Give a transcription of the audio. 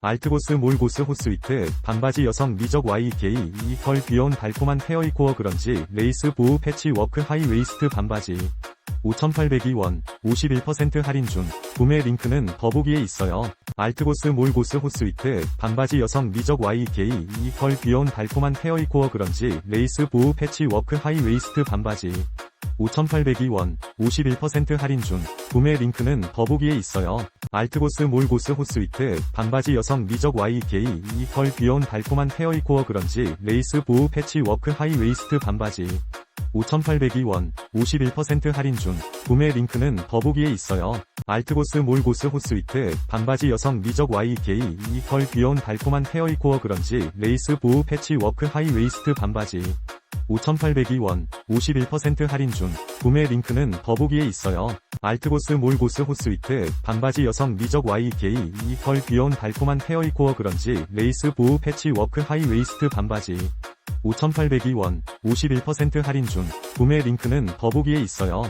알트고스 몰고스 호스위트 반바지 여성 미적 YK 이퀄 귀여운 달콤한 헤어이 코어 그런지 레이스 보호 패치 워크 하이 웨이스트 반바지 5,802원 51% 할인 중 구매 링크는 더보기에 있어요. 알트고스 몰고스 호스위트 반바지 여성 미적 YK 이퀄 귀여운 달콤한 헤어이 코어 그런지 레이스 보호 패치 워크 하이 웨이스트 반바지 5,802원 51% 할인 중 구매 링크는 더보기에 있어요. 알트고스 몰고스 호스위트 반바지 여성 미적 YK 이퀄 귀여운 달콤한 헤어이 코어 그런지 레이스 보호 패치 워크 하이 웨이스트 반바지 5,802원 51% 할인 중 구매 링크는 더보기에 있어요. 알트고스 몰고스 호스위트 반바지 여성 미적 YK 이퀄 귀여운 달콤한 헤어이 코어 그런지 레이스 보호 패치 워크 하이 웨이스트 반바지 5,802원 51% 할인 중 구매 링크는 더보기에 있어요. 알트고스 몰고스 호스위트 반바지 여성 미적 YK 이퀄 귀여운 달콤한 헤어이 코어 그런지 레이스 보호 패치 워크 하이 웨이스트 반바지 5,802원 51% 할인 중 구매 링크는 더보기에 있어요.